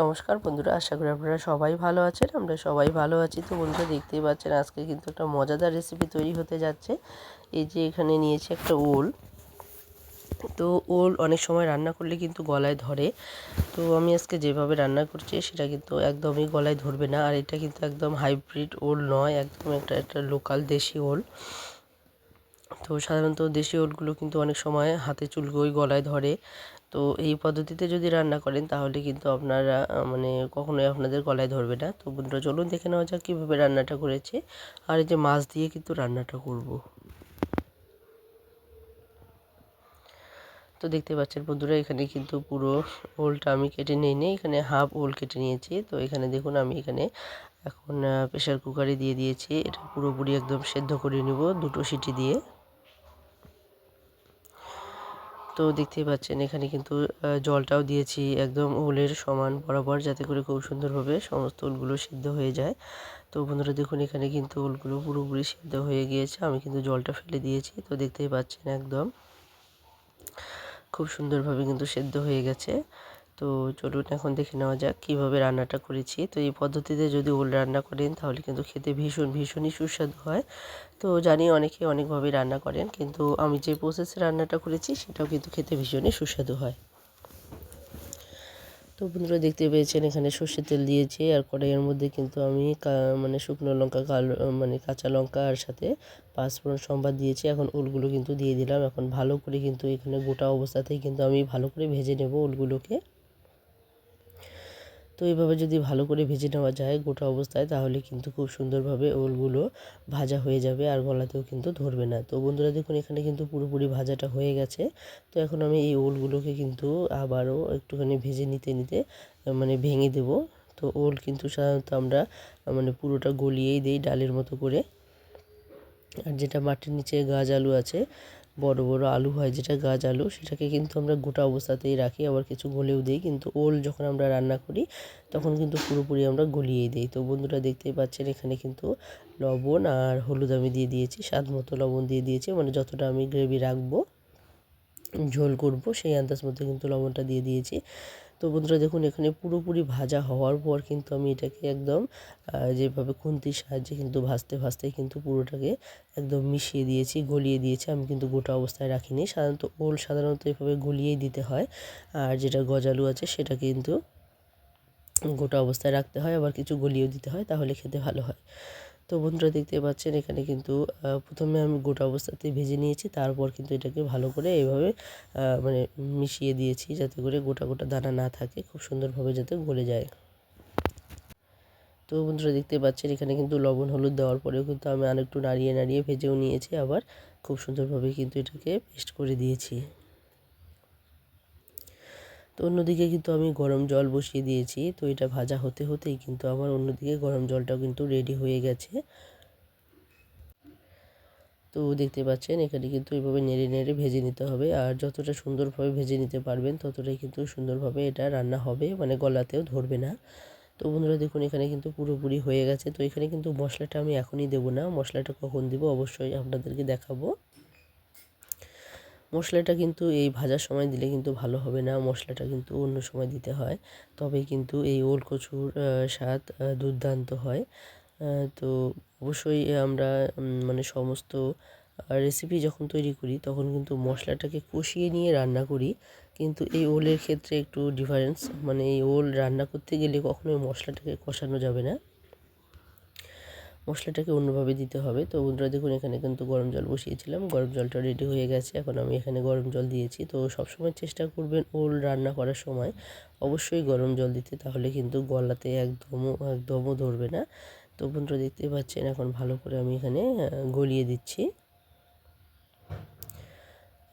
নমস্কার বন্ধুরা, আশা করি আপনারা সবাই ভালো আছেন, আমরা সবাই ভালো আছি। তো বন্ধুরা, দেখতেই পাচ্ছেন আজকে কিন্তু একটা মজাদার রেসিপি তৈরি হতে যাচ্ছে। এই যে এখানে নিয়েছি একটা ওল। তো ওল অনেক সময় রান্না করলে কিন্তু গলায় ধরে। তো আমি আজকে যেভাবে রান্না করছি, সেটা কিন্তু একদমই গলায় ধরবে না। আর এটা কিন্তু একদম হাইব্রিড ওল নয়, একদম একটা একটা লোকাল দেশি ওল। তো সাধারণত দেশি ওলগুলো কিন্তু অনেক সময় হাতে চুলকোই গলায় ধরে। তো এই পদ্ধতিতে যদি রান্না করেন, তাহলে কিন্তু আপনারা মানে কখনোই আপনাদের গলায় ধরবে না। তো বন্ধুরা, চলুন দেখে নেওয়া যাক কীভাবে রান্নাটা করেছে। আর এই যে মাছ দিয়ে কিন্তু রান্নাটা করব। তো দেখতে পাচ্ছেন বন্ধুরা, এখানে কিন্তু পুরো ওলটা আমি কেটে নিই। নি এখানে হাফ ওল কেটে নিয়েছি। তো এখানে দেখুন, আমি এখানে এখন প্রেশার কুকারে দিয়ে দিয়েছি। এটা পুরোপুরি একদম সেদ্ধ করে নেব দুটো সিটি দিয়ে। তো দেখতেই পাচ্ছেন, এখানে কিন্তু জলটাও দিয়েছি একদম উলের সমান বরাবর যাতে করে খুব সুন্দরভাবে সমস্ত উলগুলো সিদ্ধ হয়ে যায়। তো বন্ধুরা দেখুন, এখানে কিন্তু উলগুলো পুরোপুরি সিদ্ধ হয়ে গিয়েছে, আমি কিন্তু জলটা ফেলে দিয়েছি, তো দেখতেই পাচ্ছেন একদম খুব সুন্দরভাবে কিন্তু সেদ্ধ হয়ে গেছে। তো চলুন এখন দেখে নেওয়া যাক কীভাবে রান্নাটা করেছি। তো এই পদ্ধতিতে যদি ওল রান্না করেন, তাহলে কিন্তু খেতে ভীষণ, ভীষণই সুস্বাদু হয়। তো জানি অনেকে অনেকভাবে রান্না করেন, কিন্তু আমি যে প্রসেসে রান্নাটা করেছি, সেটাও কিন্তু খেতে ভীষণই সুস্বাদু হয়। তো বন্ধুরা, দেখতে পেয়েছেন এখানে সর্ষের তেল দিয়েছি, আর কড়াইয়ের মধ্যে কিন্তু আমি মানে শুকনো লঙ্কা, কালো মানে কাঁচা লঙ্কা আর সাথে পাঁচফোড়ন সম্বাদ দিয়েছি। এখন ওলগুলো কিন্তু দিয়ে দিলাম। এখন ভালো করে কিন্তু এখানে গোটা অবস্থাতেই কিন্তু আমি ভালো করে ভেজে নেব ওলগুলোকে। তো এইভাবে যদি ভালো করে ভেজে নেওয়া যায় গোটা অবস্থায়, তাহলে কিন্তু খুব সুন্দরভাবে ওলগুলো ভাজা হয়ে যাবে আর গলাতেও কিন্তু ধরবে না। তো বন্ধুরা দেখুন, এখানে কিন্তু পুরোপুরি ভাজাটা হয়ে গেছে। তো এখন আমি এই ওলগুলোকে কিন্তু আবারও একটুখানি ভেজে নিতে নিতে মানে ভেঙে দেব। তো ওল কিন্তু সাধারণত আমরা মানে পুরোটা গলিয়েই দিই ডালের মতো করে। আর যেটা মাটির নিচে গাছ আলু আছে বড় বড় আলু হয়, যেটা গাছ আলু, সেটাকে কিন্তু আমরা গোটা অবস্থাতেই রাখি। আবার কিছু গলেও দিই, কিন্তু ওল যখন আমরা রান্না করি, তখন কিন্তু পুরোপুরি আমরা গলিয়ে দিই। তো বন্ধুরা দেখতেই পাচ্ছেন, এখানে কিন্তু লবণ আর হলুদ আমি দিয়ে দিয়েছি, স্বাদ মতো লবণ দিয়ে দিয়েছি। মানে যতটা আমি গ্রেভি রাখব, ঝোল করব, সেই আন্দাজ মতো কিন্তু লবণটা দিয়ে দিয়েছি। তো বন্ধুরা দেখুন, এখানে পুরোপুরি ভাজা হওয়ার পর কিন্তু আমি এটাকে একদম যেভাবে খুন্তির সাহায্যে কিন্তু ভাজতে ভাজতে কিন্তু পুরোটাকে একদম মিশিয়ে দিয়েছি, গলিয়ে দিয়েছি। আমি কিন্তু গোটা অবস্থায় রাখিনি। সাধারণত ওল সাধারণত এভাবে গলিয়েই দিতে হয়। আর যেটা গজালু আছে, সেটা কিন্তু গোটা অবস্থায় রাখতে হয়। আবার কিছু গলিয়েও দিতে হয়, তাহলে খেতে ভালো হয়। তো বন্ধুরা দেখতে পাচ্ছেন, এখানে কিন্তু প্রথমে আমি গোটা অবস্থাতে ভেজে নিয়েছি, তারপর কিন্তু এটাকে ভালো করে এভাবে মানে মিশিয়ে দিয়েছি যাতে করে গোটা গোটা দানা না থাকে, খুব সুন্দরভাবে যাতে গলে যায়। তো বন্ধুরা দেখতে পাচ্ছেন, এখানে কিন্তু লবণ, হলুদ দেওয়ার পরেও কিন্তু আমি আরেকটু নাড়িয়ে নাড়িয়ে ভেজেও নিয়েছি, আবার খুব সুন্দরভাবে কিন্তু এটাকে পেস্ট করে দিয়েছি। তো অন্যদিকে কিন্তু আমি গরম জল বসিয়ে দিয়েছি। তো এটা ভাজা হতে হতেই কিন্তু আমার অন্যদিকে গরম জলটাও কিন্তু রেডি হয়ে গেছে। তো দেখতে পাচ্ছেন, এখানে কিন্তু এইভাবে নেড়ে নেড়ে ভেজে নিতে হবে। আর যতটা সুন্দরভাবে ভেজে নিতে পারবেন, ততটাই কিন্তু সুন্দরভাবে এটা রান্না হবে। মানে গলাতেও ধরবে না। তো বন্ধুরা, দেখুন, এখানে কিন্তু পুরোপুরি হয়ে গেছে। তো এখানে কিন্তু মশলাটা আমি এখনই দেবো না। মশলাটা কখন দিব অবশ্যই আপনাদেরকে দেখাবো। মশলাটা কিন্তু এই ভাজার সময় দিলে কিন্তু ভালো হবে না, মশলাটা কিন্তু অন্য সময় দিতে হয়। তবেই কিন্তু এই ওল কচুর স্বাদ দুর্দান্ত হয়। তো অবশ্যই আমরা মানে সমস্ত রেসিপি যখন তৈরি করি, তখন কিন্তু মশলাটাকে কষিয়ে নিয়ে রান্না করি। কিন্তু এই ওলের ক্ষেত্রে একটু ডিফারেন্স মানে এই ওল রান্না করতে গেলে কখনোই মশলাটাকে কষানো যাবে না। মশলাটাকে অন্যভাবে দিতে হবে। তো বন্ধুরা দেখুন, এখানে কিন্তু গরম জল বসিয়েছিলাম। গরম জলটা রেডি হয়ে গেছে। এখন আমি এখানে গরম জল দিয়েছি। তো সবসময় চেষ্টা করবেন ওল রান্না করার সময়। অবশ্যই গরম জল দিতে, তাহলে কিন্তু গলাতে একদমও একদমও ধরবে না। তো বন্ধুরা দেখতে পাচ্ছেন, এখন ভালো করে আমি এখানে গলিয়ে দিচ্ছি।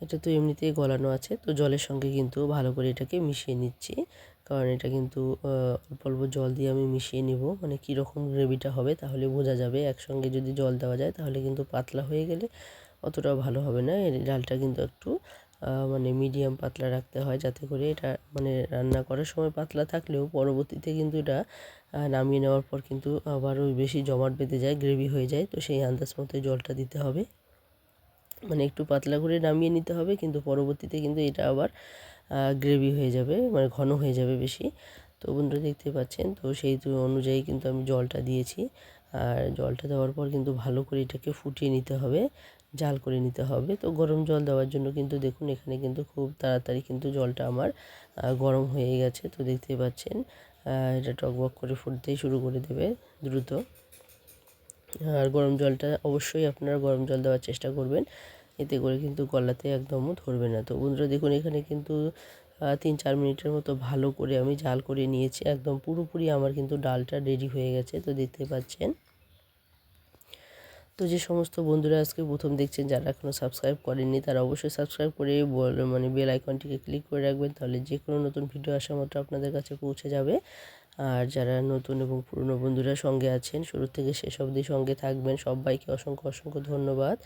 এটা তো এমনিতেই গলানো আছে। তো জলের সঙ্গে কিন্তু ভালো করে এটাকে মিশিয়ে নিচ্ছি। কারণ এটা কিন্তু অল্প অল্প জল দিয়ে আমি মিশিয়ে নিব। মানে কীরকম গ্রেভিটা হবে তাহলে বোঝা যাবে। একসঙ্গে যদি জল দেওয়া যায় তাহলে কিন্তু পাতলা হয়ে গেলে অতটাও ভালো হবে না। এর ডালটা কিন্তু একটু মানে মিডিয়াম পাতলা রাখতে হয় যাতে করে এটা মানে রান্না করার সময় পাতলা থাকলেও পরবর্তীতে কিন্তু এটা নামিয়ে নেওয়ার পর কিন্তু আবারও বেশি জমাট বেঁধে যায়, গ্রেভি হয়ে যায়। তো সেই আন্দাজ মতো জলটা দিতে হবে। মানে একটু পাতলা করে নামিয়ে নিতে হবে কিন্তু পরবর্তীতে কিন্তু এটা আবার গ্রেভি হয়ে যাবে মানে ঘন হয়ে যাবে বেশি। তো বন্ধুরা দেখতে পাচ্ছেন, তো সেই অনুযায়ী কিন্তু আমি জলটা দিয়েছি। আর জলটা দেওয়ার পর কিন্তু ভালো করে এটাকে ফুটিয়ে নিতে হবে, জাল করে নিতে হবে। তো গরম জল দেওয়ার জন্য কিন্তু দেখুন, এখানে কিন্তু খুব তাড়াতাড়ি কিন্তু জলটা আমার গরম হয়ে গেছে। তো দেখতে পাচ্ছেন এটা টকবক করে ফুটতেই শুরু করে দেবে দ্রুত। আর গরম জলটা অবশ্যই আপনারা গরম জল দেওয়ার চেষ্টা করবেন। এতে করে কিন্তু গলাতে একদমও ধরবে না। তো বন্ধুরা দেখুন, এখানে কিন্তু তিন চার মিনিটের মতো ভালো করে আমি জাল করে নিয়েছি। একদম পুরোপুরি আমার কিন্তু ডালটা রেডি হয়ে গেছে, তো দেখতে পাচ্ছেন। তো যে সমস্ত বন্ধুরা আজকে প্রথম দেখছেন, যারা এখনও সাবস্ক্রাইব করেননি, তারা অবশ্যই সাবস্ক্রাইব করে মানে বেল আইকনটিকে ক্লিক করে রাখবেন, তাহলে যে কোনো নতুন ভিডিও আসা মাত্র আপনাদের কাছে পৌঁছে যাবে। আর যারা নতুন এবং পুরনো বন্ধুরা সঙ্গে আছেন, শুরু থেকে শেষ অবধি সঙ্গে থাকবেন। সবাইকে অসংখ্য অসংখ্য ধন্যবাদ।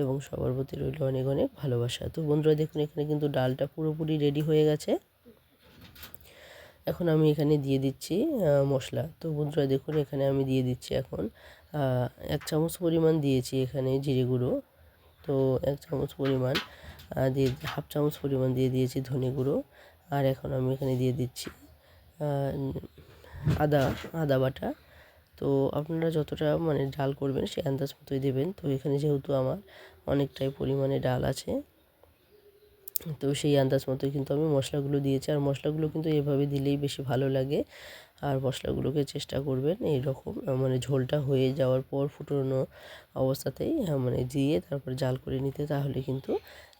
এবং সবার প্রতি রইল অনেক অনেক ভালোবাসা। তো বন্ধুরা, দেখুন, এখানে কিন্তু ডালটা পুরোপুরি রেডি হয়ে গেছে। এখন আমি এখানে দিয়ে দিচ্ছি মশলা। তো বন্ধুরা, দেখুন, এখানে আমি দিয়ে দিচ্ছি এখন এক চামচ পরিমাণ দিয়েছি এখানে জিরে গুঁড়ো। তো এক চামচ পরিমাণ দিয়ে, হাফ চামচ পরিমাণ দিয়ে দিয়েছি ধনে গুঁড়ো। আর এখন আমি এখানে দিয়ে দিচ্ছি আদা আদা বাটা। তো আপনারা যতটা মানে ডাল করবেন সেই আন্দাজ মতোই দেবেন। তো এখানে যেহেতু আমার অনেকটাই পরিমাণে ডাল আছে, তো সেই আন্দাজ মতো কিন্তু আমি মশলাগুলো দিয়েছি। আর মশলাগুলো কিন্তু এভাবে দিলেই বেশি ভালো লাগে। আর মশলাগুলোকে চেষ্টা করবেন এইরকম মানে ঝোলটা হয়ে যাওয়ার পর ফুটোনো অবস্থাতেই মানে দিয়ে তারপর জাল করে নিতে, তাহলে কিন্তু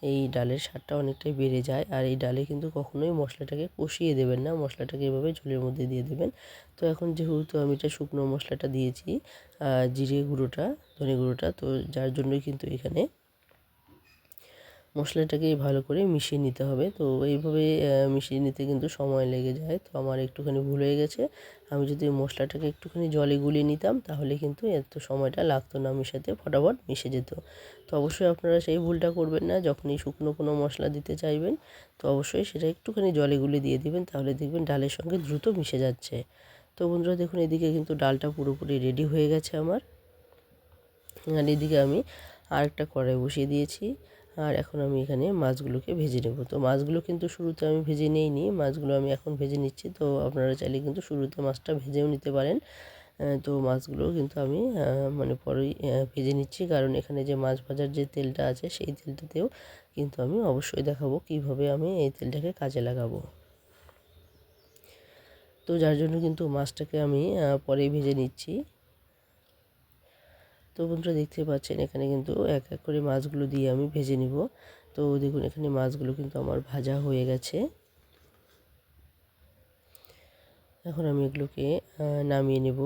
এই ডালের স্বাদটা অনেকটাই বেড়ে যায় আর এই ডালে কিন্তু কখনোই মশলাটাকে কষিয়ে দেবেন না। মশলাটাকে এভাবে ঝোলের মধ্যে দিয়ে দেবেন। তো এখন যেহেতু আমি এটা শুকনো মশলাটা দিয়েছি জিরে গুঁড়োটা, ধনে গুঁড়োটা, তো যার জন্যই কিন্তু এখানে মশলাটাকে ভালো করে মিশিয়ে নিতে হবে। তো এইভাবে মিশিয়ে নিতে কিন্তু সময় লেগে যায়। তো আমার একটুখানি ভুল হয়ে গেছে। আমি যদি মশলাটাকে একটুখানি জলে গুলিয়ে নিতাম, তাহলে কিন্তু এত সময়টা লাগতো না মিশাতে, ফটাফট মিশে যেত। তো অবশ্যই আপনারা সেই ভুলটা করবেন না। যখনই শুকনো কোনো মশলা দিতে চাইবেন, তো অবশ্যই সেটা একটুখানি জলে গুলে দিয়ে দিবেন, তাহলে দেখবেন ডালের সঙ্গে দ্রুত মিশে যাচ্ছে। তো বন্ধুরা, দেখুন এদিকে কিন্তু ডালটা পুরোপুরি রেডি হয়ে গেছে আমার। আর এদিকে আমি আরেকটা কড়াই বসিয়ে দিয়েছি। আর এখন আমি এখানে মাছগুলোকে ভেজে নেব। তো মাছগুলো কিন্তু শুরুতে আমি ভেজে নিইনি, মাছগুলো আমি এখন ভেজে নিচ্ছি। তো আপনারা চাইলে কিন্তু শুরুতে মাছটা ভেজেও নিতে পারেন। তো মাছগুলো কিন্তু আমি মানে পরেই ভেজে নিচ্ছি। কারণ এখানে যে মাছ ভাজার যে তেলটা আছে, সেই তেলটাতেও কিন্তু আমি অবশ্যই দেখাবো কীভাবে আমি এই তেলটাকে কাজে লাগাবো। তো যার জন্য কিন্তু মাছটাকে আমি পরেই ভেজে নিচ্ছি। তো বন্ধুরা দেখতে পাচ্ছেন, এখানে কিন্তু এক এক করে মাছগুলো দিয়ে আমি ভেজে নিব। তো দেখুন, এখানে মাছগুলো কিন্তু আমার ভাজা হয়ে গেছে। এখন আমি এগুলোকে নামিয়ে নেব।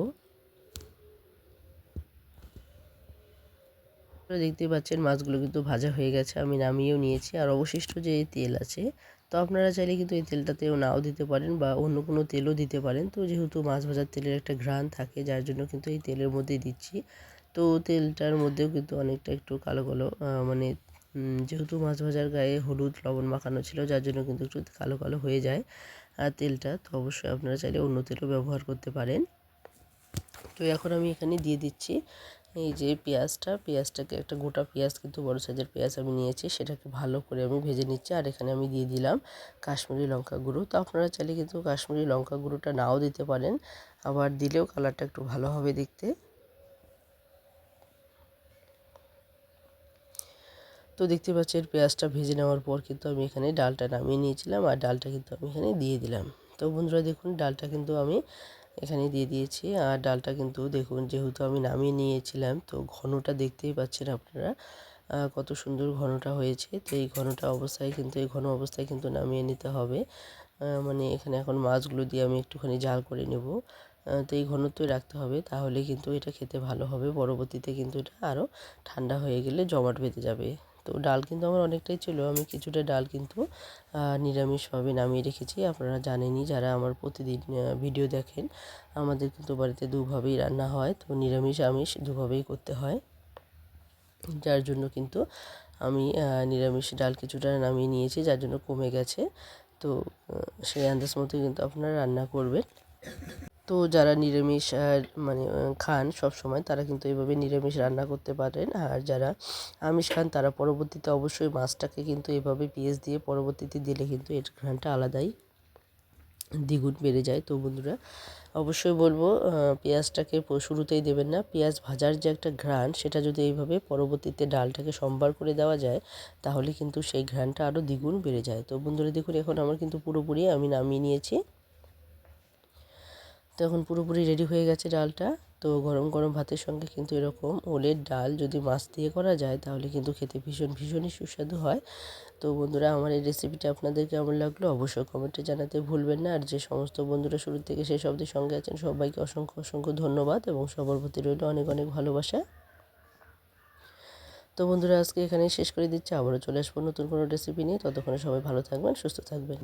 দেখতে পাচ্ছেন, মাছগুলো কিন্তু ভাজা হয়ে গেছে, আমি নামিয়েও নিয়েছি। আর অবশিষ্ট যে তেল আছে, তো আপনারা চাইলে কিন্তু এই তেলটাতেও নাও দিতে পারেন বা অন্য কোনো তেলও দিতে পারেন। তো যেহেতু মাছ ভাজার তেলের একটা ঘ্রাণ থাকে, যার জন্য কিন্তু এই তেলের মধ্যেই দিচ্ছি। তো তেলটার মধ্যেও কিন্তু অনেকটা একটু কালো কালো মানে যেহেতু মাছ ভাজার গায়ে হলুদ, লবণ মাখানো ছিল, যার জন্য কিন্তু একটু কালো কালো হয়ে যায়। আর তেলটা তো অবশ্যই আপনারা চাইলে অন্য তেলও ব্যবহার করতে পারেন। তো এখন আমি এখানে দিয়ে দিচ্ছি এই যে পেঁয়াজটা। পেঁয়াজটাকে একটা গোটা পেঁয়াজ কিন্তু বড় সাইজের পেঁয়াজ আমি নিয়েছি, সেটাকে ভালো করে আমি ভেজে নিচ্ছি। আর এখানে আমি দিয়ে দিলাম কাশ্মীরি লঙ্কা গুঁড়ো। তো আপনারা চাইলে কিন্তু কাশ্মীরি লঙ্কা গুঁড়োটা নাও দিতে পারেন, আবার দিলেও কালারটা একটু ভালো হবে দেখতে। তো দেখতে পাচ্ছেন পেঁয়াজটা ভেজে নেওয়ার পর কিন্তু আমি এখানে ডালটা নামিয়ে নিয়েছিলাম আর ডালটা কিন্তু আমি এখানে দিয়ে দিলাম। তো বন্ধুরা দেখুন, ডালটা কিন্তু আমি এখানে দিয়ে দিয়েছি আর ডালটা কিন্তু দেখুন, যেহেতু আমি নামিয়ে নিয়েছিলাম, তো ঘনটা দেখতেই পাচ্ছেন আপনারা কত সুন্দর ঘনটা হয়েছে। তো এই ঘনটা অবস্থায় কিন্তু, এই ঘন অবস্থায় কিন্তু নামিয়ে নিতে হবে। মানে এখানে এখন মাছগুলো দিয়ে আমি একটুখানি জাল করে নেব। তো এই ঘনত্বই রাখতে হবে, তাহলে কিন্তু এটা খেতে ভালো হবে। পরবর্তীতে কিন্তু এটা আরও ঠান্ডা হয়ে গেলে জমাট বেঁধে যাবে। তো ডাল কিন্তু আমার অনেকটাই ছিল। আমি কিছুটা ডাল কিন্তু নিরামিষভাবে নামিয়ে রেখেছি। আপনারা জানেনই যারা আমার প্রতিদিন ভিডিও দেখেন, আমাদের কিন্তু বাড়িতে দুভাবেই রান্না হয়। তো নিরামিষ, আমিষ দুভাবেই করতে হয়। যার জন্য কিন্তু আমি নিরামিষ ডাল কিছুটা নামিয়ে নিয়েছি, যার জন্য কমে গেছে। তো সেই আন্দাজ মতো কিন্তু আপনারা রান্না করবেন। তো যারা নিরামিষ মানে খান সব সময় তারা কিন্তু এইভাবে নিরামিষ রান্না করতে পারেন। আর যারা আমিষ খান, তারা পরবর্তীতে অবশ্যই মাছটাকে কিন্তু এভাবে পেঁয়াজ দিয়ে পরবর্তীতে দিলে কিন্তু এর ঘ্রাণটা আলাদাই দ্বিগুণ বেড়ে যায়। তো বন্ধুরা, অবশ্যই বলব পেঁয়াজটাকে শুরুতেই দেবেন না। পেঁয়াজ ভাজার যে একটা ঘ্রাণ, সেটা যদি এইভাবে পরবর্তীতে ডালটাকে সম্বার করে দেওয়া যায়, তাহলে কিন্তু সেই ঘ্রাণটা আরও দ্বিগুণ বেড়ে যায়। তো বন্ধুরা, দেখুন, এখন আমার কিন্তু পুরোপুরি আমি নামিয়ে নিয়েছি। তো এখন পুরোপুরি রেডি হয়ে গেছে ডালটা। তো গরম গরম ভাতের সঙ্গে কিন্তু এরকম ওলের ডাল যদি মাছ দিয়ে করা যায়, তাহলে কিন্তু খেতে ভীষণ ভীষণই সুস্বাদু হয়। তো বন্ধুরা, আমার এই রেসিপিটা আপনাদের কেমন লাগল অবশ্যই কমেন্টে জানাতে ভুলবেন না। আর যে সমস্ত বন্ধুরা শুরু থেকে শেষ অবধি সঙ্গে আছেন, সবাইকে অসংখ্য অসংখ্য ধন্যবাদ এবং সবার প্রতি রইল অনেক অনেক ভালোবাসা। তো বন্ধুরা, আজকে এখানেই শেষ করে দিচ্ছি। আবারও চলে আসব নতুন কোনো রেসিপি নিয়ে। ততক্ষণে সবাই ভালো থাকবেন, সুস্থ থাকবেন।